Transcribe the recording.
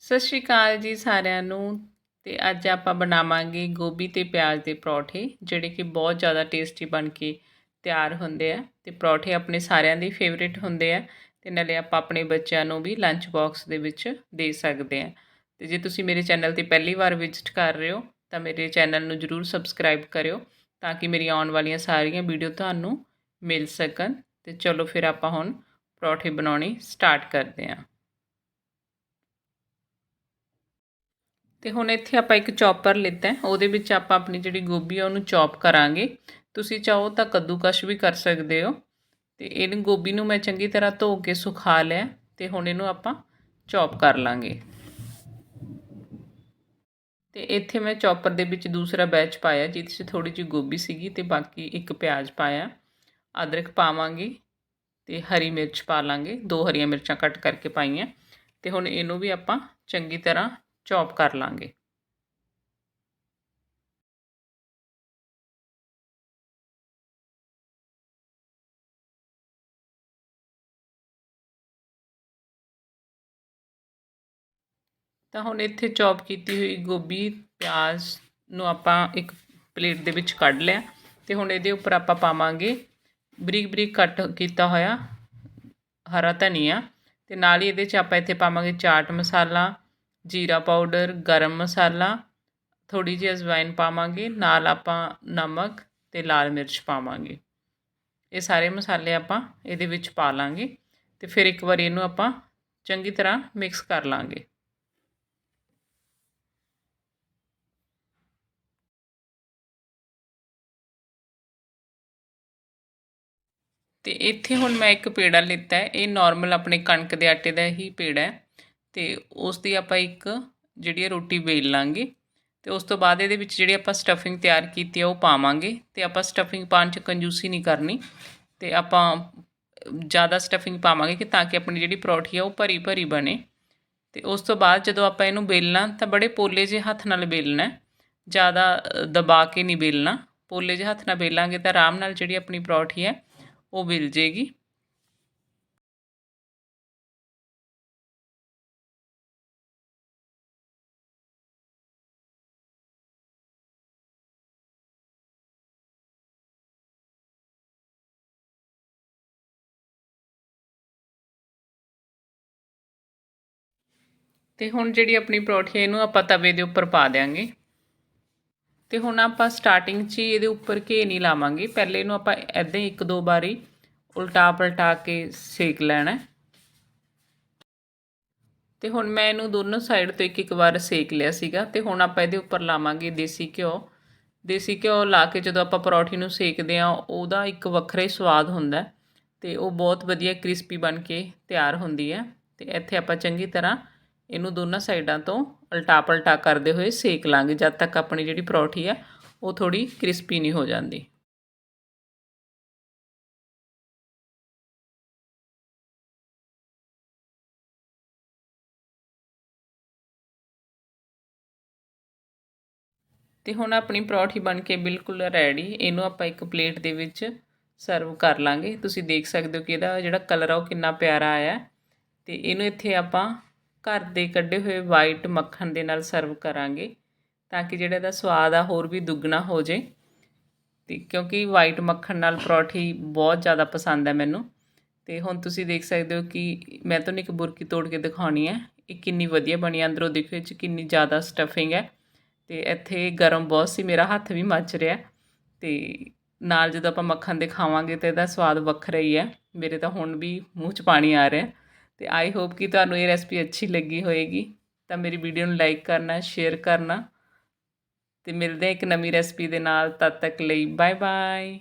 ਸਤਿ ਸ਼੍ਰੀ ਅਕਾਲ ਜੀ ਸਾਰਿਆਂ ਨੂੰ। ਤੇ ਅੱਜ ਆਪਾਂ ਬਣਾਵਾਂਗੇ ਗੋਭੀ ਤੇ ਪਿਆਜ਼ ਦੇ ਪਰੌਠੇ, ਜਿਹੜੇ ਕਿ ਬਹੁਤ ਜ਼ਿਆਦਾ ਟੇਸਟੀ ਬਣ ਕੇ ਤਿਆਰ ਹੁੰਦੇ ਆ। ਤੇ ਪਰੌਠੇ ਆਪਣੇ ਸਾਰਿਆਂ ਦੇ ਫੇਵਰਿਟ ਹੁੰਦੇ ਆ। ਤੇ ਨਾਲੇ ਆਪਾਂ ਆਪਣੇ ਬੱਚਿਆਂ ਨੂੰ ਵੀ ਲੰਚ ਬਾਕਸ ਦੇ ਵਿੱਚ ਦੇ ਸਕਦੇ ਆ। ਤੇ ਜੇ ਤੁਸੀਂ ਮੇਰੇ ਚੈਨਲ ਤੇ ਪਹਿਲੀ ਵਾਰ ਵਿਜ਼ਿਟ ਕਰ ਰਹੇ ਹੋ, ਤਾਂ ਮੇਰੇ ਚੈਨਲ ਨੂੰ ਜਰੂਰ ਸਬਸਕ੍ਰਾਈਬ ਕਰਿਓ, ਤਾਂ ਕਿ ਮੇਰੀ ਆਉਣ ਵਾਲੀਆਂ ਸਾਰੀਆਂ ਵੀਡੀਓ ਤੁਹਾਨੂੰ ਮਿਲ ਸਕਣ। ਤੇ ਚਲੋ ਫਿਰ ਆਪਾਂ ਹੁਣ ਪਰੌਠੇ ਬਣਾਉਣੇ ਸਟਾਰਟ ਕਰਦੇ ਹਾਂ ਤੇ ਹੁਣ ਇੱਥੇ ਆਪਾਂ ਇੱਕ ਚੌਪਰ ਲਿੱਤਾ ਉਹਦੇ ਵਿੱਚ ਆਪਾਂ ਆਪਣੀ ਜਿਹੜੀ ਗੋਭੀ ਆ ਉਹਨੂੰ ਚੌਪ ਕਰਾਂਗੇ। ਤੁਸੀਂ ਚਾਹੋ ਤਾਂ ਕੱਦੂਕਸ਼ ਵੀ ਕਰ ਸਕਦੇ ਹੋ। ਤੇ ਇਹਨੂੰ ਗੋਭੀ ਨੂੰ ਮੈਂ ਚੰਗੀ ਤਰ੍ਹਾਂ ਧੋ ਕੇ ਸੁਖਾ ਲਿਆ ਤੇ ਹੁਣ ਇਹਨੂੰ ਆਪਾਂ ਚੌਪ ਕਰ ਲਾਂਗੇ। ਤੇ ਇੱਥੇ ਮੈਂ ਚੌਪਰ ਦੇ ਵਿੱਚ ਦੂਸਰਾ ਬੈਚ ਪਾਇਆ, ਜਿਹਦੇ 'ਚ ਥੋੜੀ ਜਿਹੀ ਗੋਭੀ ਸੀਗੀ ਤੇ ਬਾਕੀ ਇੱਕ ਪਿਆਜ਼ ਪਾਇਆ। ਅਦਰਕ ਪਾਵਾਂਗੇ ਤੇ ਹਰੀ ਮਿਰਚ ਪਾ ਲਾਂਗੇ। ਦੋ ਹਰੀਆਂ ਮਿਰਚਾਂ ਕੱਟ ਕਰਕੇ ਪਾਈਆਂ। ਤੇ ਹੁਣ ਇਹਨੂੰ ਵੀ ਆਪਾਂ ਚੰਗੀ ਤਰ੍ਹਾਂ ਚੌਪ ਕਰ ਲਾਂਗੇ। ਤਾਂ ਹੁਣ ਇੱਥੇ ਚੌਪ ਕੀਤੀ ਹੋਈ ਗੋਭੀ, ਪਿਆਜ਼ ਨੂੰ ਆਪਾਂ ਇੱਕ ਪਲੇਟ ਦੇ ਵਿੱਚ ਕੱਢ ਲਿਆ ਤੇ ਹੁਣ ਇਹਦੇ ਉੱਪਰ ਆਪਾਂ ਪਾਵਾਂਗੇ ਬਰੀਕ ਬਰੀਕ ਕੱਟ ਕੀਤਾ ਹੋਇਆ ਹਰਾ ਧਨੀਆ ਤੇ ਨਾਲ ਹੀ ਇਹਦੇ 'ਚ ਆਪਾਂ ਇੱਥੇ ਪਾਵਾਂਗੇ ਚਾਟ ਮਸਾਲਾ ਜੀਰਾ ਪਾਊਡਰ, ਗਰਮ ਮਸਾਲਾ, ਥੋੜ੍ਹੀ ਜਿਹੀ ਅਜਵਾਇਨ ਪਾਵਾਂਗੇ, ਨਾਲ ਆਪਾਂ ਨਮਕ ਅਤੇ ਲਾਲ ਮਿਰਚ ਪਾਵਾਂਗੇ। ਇਹ ਸਾਰੇ ਮਸਾਲੇ ਆਪਾਂ ਇਹਦੇ ਵਿੱਚ ਪਾ ਲਾਂਗੇ ਅਤੇ ਫਿਰ ਇੱਕ ਵਾਰੀ ਇਹਨੂੰ ਆਪਾਂ ਚੰਗੀ ਤਰ੍ਹਾਂ ਮਿਕਸ ਕਰ ਲਾਂਗੇ। ਤੇ ਇੱਥੇ ਹੁਣ ਮੈਂ ਇੱਕ ਪੇੜਾ ਲਿੱਤਾ ਹੈ। ਇਹ ਨਾਰਮਲ ਆਪਣੇ ਕਣਕ ਦੇ ਆਟੇ ਦਾ ਹੀ ਪੇੜਾ ਹੈ। ਤੇ ਉਸ ਦੀ ਆਪਾਂ ਇੱਕ ਜਿਹੜੀ ਰੋਟੀ ਵੇਲ ਲਾਂਗੇ ਤੇ ਉਸ ਤੋਂ ਬਾਅਦ ਇਹਦੇ ਵਿੱਚ ਜਿਹੜੀ ਆਪਾਂ ਸਟਫਿੰਗ ਤਿਆਰ ਕੀਤੀ ਆ, ਉਹ ਪਾਵਾਂਗੇ ਤੇ ਆਪਾਂ ਸਟਫਿੰਗ ਪਾਣ 'ਚ ਕੰਜੂਸੀ ਨਹੀਂ ਕਰਨੀ ਤੇ ਆਪਾਂ ਜ਼ਿਆਦਾ ਸਟਫਿੰਗ ਪਾਵਾਂਗੇ ਕਿ ਤਾਂ ਕਿ ਆਪਣੀ ਜਿਹੜੀ ਪਰੌਠੀ ਆ, ਉਹ ਭਰੀ ਭਰੀ ਬਣੇ ਤੇ ਉਸ ਤੋਂ ਬਾਅਦ ਜਦੋਂ ਆਪਾਂ ਇਹਨੂੰ ਬੇਲਣਾ ਤਾਂ ਬੜੇ ਪੋਲੇ ਜਿਹੇ ਹੱਥ ਨਾਲ ਬੇਲਣਾ ਜ਼ਿਆਦਾ ਦਬਾ ਕੇ ਨਹੀਂ ਬੇਲਣਾ ਪੋਲੇ ਜਿਹੇ ਹੱਥ ਨਾਲ ਬੇਲਾਂਗੇ ਤਾਂ ਆਰਾਮ ਨਾਲ ਜਿਹੜੀ ਆਪਣੀ ਪਰੌਠੀ ਹੈ, ਉਹ ਮਿਲ ਜੇਗੀ। ਤੇ ਹੁਣ ਜਿਹੜੀ ਆਪਣੀ ਪਰੌਠੀ ਇਹਨੂੰ ਆਪਾਂ ਤਵੇ ਦੇ ਉੱਪਰ ਪਾ ਦੇਾਂਗੇ ਤੇ ਹੁਣ ਆਪਾਂ ਸਟਾਰਟਿੰਗ 'ਚ ਹੀ ਇਹਦੇ ਉੱਪਰ ਘੇ ਨਹੀਂ ਲਾਵਾਂਗੇ। ਪਹਿਲੇ ਇਹਨੂੰ ਆਪਾਂ ਐਦਾਂ ਹੀ ਇੱਕ ਦੋ ਵਾਰੀ ਉਲਟਾ ਪਲਟਾ ਕੇ ਸੇਕ ਲੈਣਾ ਤੇ ਹੁਣ ਮੈਂ ਇਹਨੂੰ ਦੋਨੋਂ ਸਾਈਡ ਤੋਂ ਇੱਕ ਇੱਕ ਵਾਰ ਸੇਕ ਲਿਆ ਸੀਗਾ। ਤੇ ਹੁਣ ਆਪਾਂ ਇਹਦੇ ਉੱਪਰ ਲਾਵਾਂਗੇ ਦੇਸੀ ਘਿਓ। ਦੇਸੀ ਘਿਓ ਲਾ ਕੇ ਜਦੋਂ ਆਪਾਂ ਪਰੌਠੀ ਨੂੰ ਸੇਕਦੇ ਆ ਉਹਦਾ ਇੱਕ ਵੱਖਰਾ ਹੀ ਸਵਾਦ ਹੁੰਦਾ ਤੇ ਉਹ ਬਹੁਤ ਵਧੀਆ ਕ੍ਰਿਸਪੀ ਬਣ ਕੇ ਤਿਆਰ ਹੁੰਦੀ ਹੈ। ਤੇ ਇੱਥੇ ਆਪਾਂ ਚੰਗੀ ਤਰ੍ਹਾਂ ਇਹਨੂੰ ਦੋਨਾਂ ਸਾਈਡਾਂ ਤੋਂ ਉਲਟਾ ਪਲਟਾ ਕਰਦੇ ਹੋਏ ਸੇਕ ਲਾਂਗੇ। ਜਦ ਤੱਕ ਆਪਣੀ ਜਿਹੜੀ ਪਰੌਠੀ ਆ, ਉਹ ਥੋੜੀ ਕ੍ਰਿਸਪੀ ਨਹੀਂ ਹੋ ਜਾਂਦੀ। ਤੇ ਹੁਣ ਆਪਣੀ ਪਰੌਠੀ ਬਣ ਕੇ ਬਿਲਕੁਲ ਰੈਡੀ। ਇਹਨੂੰ ਆਪਾਂ ਇੱਕ ਪਲੇਟ ਦੇ ਵਿੱਚ ਸਰਵ ਕਰ ਲਾਂਗੇ। ਤੁਸੀਂ ਦੇਖ ਸਕਦੇ ਹੋ ਕਿ ਇਹਦਾ ਜਿਹੜਾ ਕਲਰ ਆ, ਉਹ ਕਿੰਨਾ ਪਿਆਰਾ ਆਇਆ ਤੇ ਇਹਨੂੰ ਇੱਥੇ ਆਪਾਂ ਘਰ ਦੇ ਕੱਢੇ ਹੋਏ ਵਾਈਟ ਮੱਖਣ ਦੇ ਨਾਲ ਸਰਵ ਕਰਾਂਗੇ ਤਾਂ ਕਿ ਜਿਹੜਾ ਇਹਦਾ ਸਵਾਦ ਆ ਹੋਰ ਵੀ ਦੁੱਗਣਾ ਹੋ ਜੇ ਤੇ ਕਿਉਂਕਿ ਵਾਈਟ ਮੱਖਣ ਨਾਲ ਪਰੌਂਠੀ ਬਹੁਤ ਜ਼ਿਆਦਾ ਪਸੰਦ ਹੈ ਮੈਨੂੰ। ਤੇ ਹੁਣ ਤੁਸੀਂ ਦੇਖ ਸਕਦੇ ਹੋ ਕਿ ਮੈਂ ਤੁਹਾਨੂੰ ਇੱਕ ਬੁਰਕੀ ਤੋੜ ਕੇ ਦਿਖਾਉਣੀ ਹੈ। ਇਹ ਕਿੰਨੀ ਵਧੀਆ ਬਣੀ ਅੰਦਰੋਂ ਦੇਖੋ ਇਹ 'ਚ ਕਿੰਨੀ ਜ਼ਿਆਦਾ ਸਟਫਿੰਗ ਹੈ। ਤੇ ਇੱਥੇ ਗਰਮ ਬਹੁਤ ਸੀ। ਮੇਰਾ ਹੱਥ ਵੀ ਮੱਚ ਰਿਹਾ। ਤੇ ਨਾਲ ਜਦੋਂ ਆਪਾਂ ਮੱਖਣ ਦੇ ਖਾਵਾਂਗੇ ਤੇ ਇਹਦਾ ਸਵਾਦ ਵੱਖਰਾ ਹੀ ਹੈ। ਮੇਰੇ ਤਾਂ ਹੁਣ ਵੀ ਮੂੰਹ 'ਚ ਪਾਣੀ ਆ ਰਿਹਾ। ਤੇ ਆਈ ਹੋਪ ਕਿ ਤੁਹਾਨੂੰ ਇਹ ਰੈਸਪੀ ਅੱਛੀ ਲੱਗੀ ਹੋਵੇਗੀ ਤਾਂ ਮੇਰੀ ਵੀਡੀਓ ਨੂੰ ਲਾਈਕ ਕਰਨਾ ਸ਼ੇਅਰ ਕਰਨਾ ਤੇ ਮਿਲਦੇ ਇੱਕ ਨਵੀਂ ਰੈਸਪੀ ਦੇ ਨਾਲ। ਤਦ ਤੱਕ ਲਈ ਬਾਏ ਬਾਏ